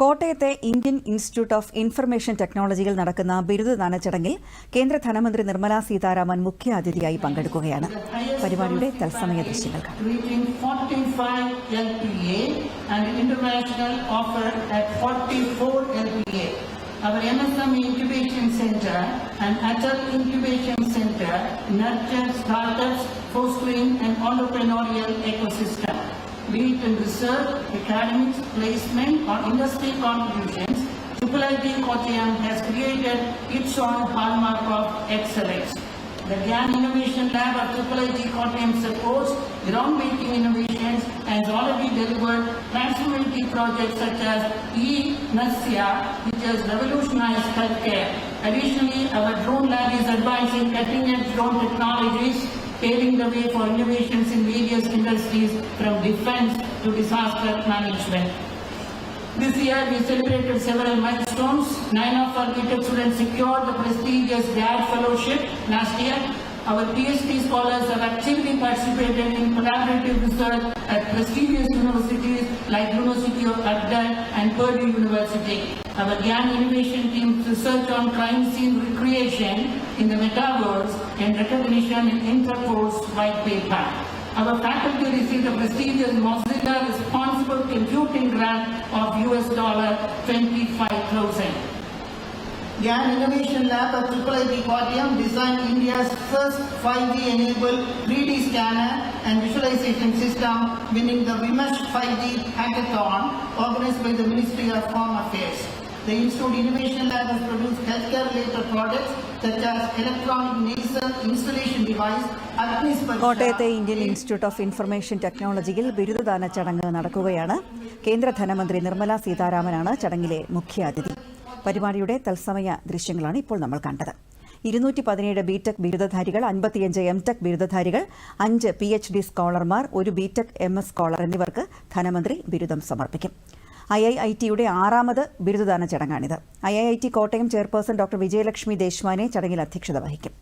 കോട്ടയത്തെ Indian institute of information ടെക്നോളജിയിൽ നടക്കുന്ന ബിരുദദാന ചടങ്ങിൽ കേന്ദ്ര ധനമന്ത്രി നിർമ്മലാ സീതാരാമൻ മുഖ്യാതിഥിയായി പങ്കെടുക്കുകയാണ്. പരിപാടിയുടെ തത്സമയ ദൃശ്യങ്ങൾ Our MSM Incubation Center, an adult incubation center, nurtures startups, fostering an entrepreneurial ecosystem. Be it in research, academics, placement or industry contributions, IIIT Kottayam has created its own hallmark of excellence. The GAN Innovation Lab of IIIT Kottayam supports groundbreaking innovations and has already delivered transformative projects such as e-Nasya, which has revolutionized healthcare. Additionally, our drone lab is advancing cutting-edge drone technologies, paving the way for innovations in various industries from defense to disaster management. This year, we celebrated several milestones. Nine of our BTech students secured the prestigious GAD Fellowship last year. Our PhD scholars have actively participated in collaborative research at prestigious universities like University of Agder and Purdue University. Our GAN innovation team's research on crime scene recreation in the metaverse and recognition in Interpol's white paper. Our faculty received a prestigious Mozilla Responsible Computing Grant of US dollar 25,000. GAN Innovation Lab at IIIT Kottayam designed India's first 5G-enabled 3D scanner and visualization system, winning the Vimesh 5G Hackathon organized by the Ministry of Home Affairs. The Institute Innovation Lab has produced healthcare-related products കോട്ടയത്തെ Indian institute of information ടെക്നോളജിയിൽ ബിരുദദാന ചടങ്ങ് നടക്കുകയാണ്. കേന്ദ്ര ധനമന്ത്രി നിർമ്മല സീതാരാമനാണ് ചടങ്ങിലെ മുഖ്യാതിഥി. പരിപാടിയുടെ തത്സമയ ദൃശ്യങ്ങളാണ് ഇപ്പോൾ നമ്മൾ കണ്ടത്. ഇരുന്നൂറ്റി പതിനേഴ് ബിടെക് ബിരുദധാരികൾ അൻപത്തിയഞ്ച് എം ടെക് ബിരുദധാരികൾ അഞ്ച് പി എച്ച് ഡി സ്കോളർമാർ ഒരു ബിടെക് എം എസ് സ്കോളർ എന്നിവർക്ക് ധനമന്ത്രി ബിരുദം സമർപ്പിക്കും. ഐ ഐ ഐ ടിയുടെ ആറാമത് ബിരുദദാന ചടങ്ങാണിത്. I I I T Kottayam chairperson doctor Vijayalakshmi Deshmane ചടങ്ങിൽ അധ്യക്ഷത വഹിക്കും.